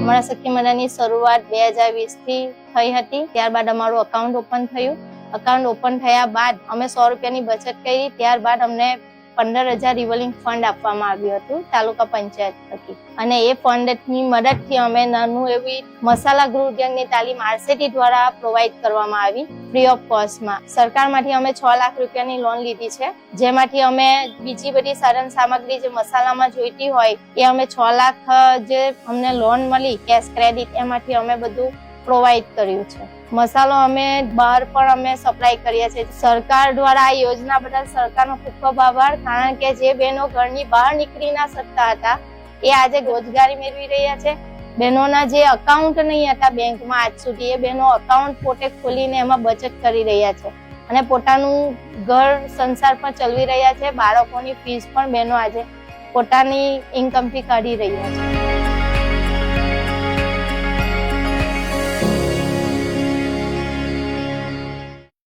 અમારા સખી મંડળની શરૂઆત બે હજાર વીસથી થઈ હતી. ત્યારબાદ અમારું અકાઉન્ટ ઓપન થયું. અકાઉન્ટ ઓપન થયા બાદ અમે સો રૂપિયાની બચત કરી. ત્યારબાદ અમને પંદર હજાર રિવોલ્વિંગ ફંડ આપવામાં આવ્યું હતું, તાલુકા પંચાયત થકી. અને એ ફંડની મદદથી અમે નાનું એવી મસાલા ગૃહ તાલીમ આરસીટી દ્વારા પ્રોવાઈડ કરવામાં આવી ફ્રી ઓફ કોસ્ટમાં સરકારમાંથી અમે છ લાખ રૂપિયાની લોન લીધી છે, જેમાંથી અમે બીજી બધી સાધન સામગ્રી જે મસાલામાં જોઈતી હોય, એ અમે છ લાખ જે અમને લોન મળી કેશ ક્રેડિટ એમાંથી અમે બધું પ્રોવાઈડ કર્યું છે. મસાલો અમે બહાર પણ અમે સપ્લાય કરીએ છીએ. સરકાર દ્વારા આ યોજના બદલ સરકારનો ખૂબ ખૂબ આભાર, કારણ કે જે બહેનો ઘરની બહાર નીકળી ના શકતા હતા, એ આજે રોજગારી મેળવી રહ્યા છે. બહેનોના જે અકાઉન્ટ નહીં હતા બેંકમાં આજ સુધી, એ બહેનો અકાઉન્ટ પોતે ખોલીને એમાં બચત કરી રહ્યા છે. અને પોતાનું ઘર સંસાર પણ ચલાવી રહ્યા છે. બાળકોની ફીસ પણ બહેનો આજે પોતાની ઇન્કમથી કાઢી રહ્યા છે.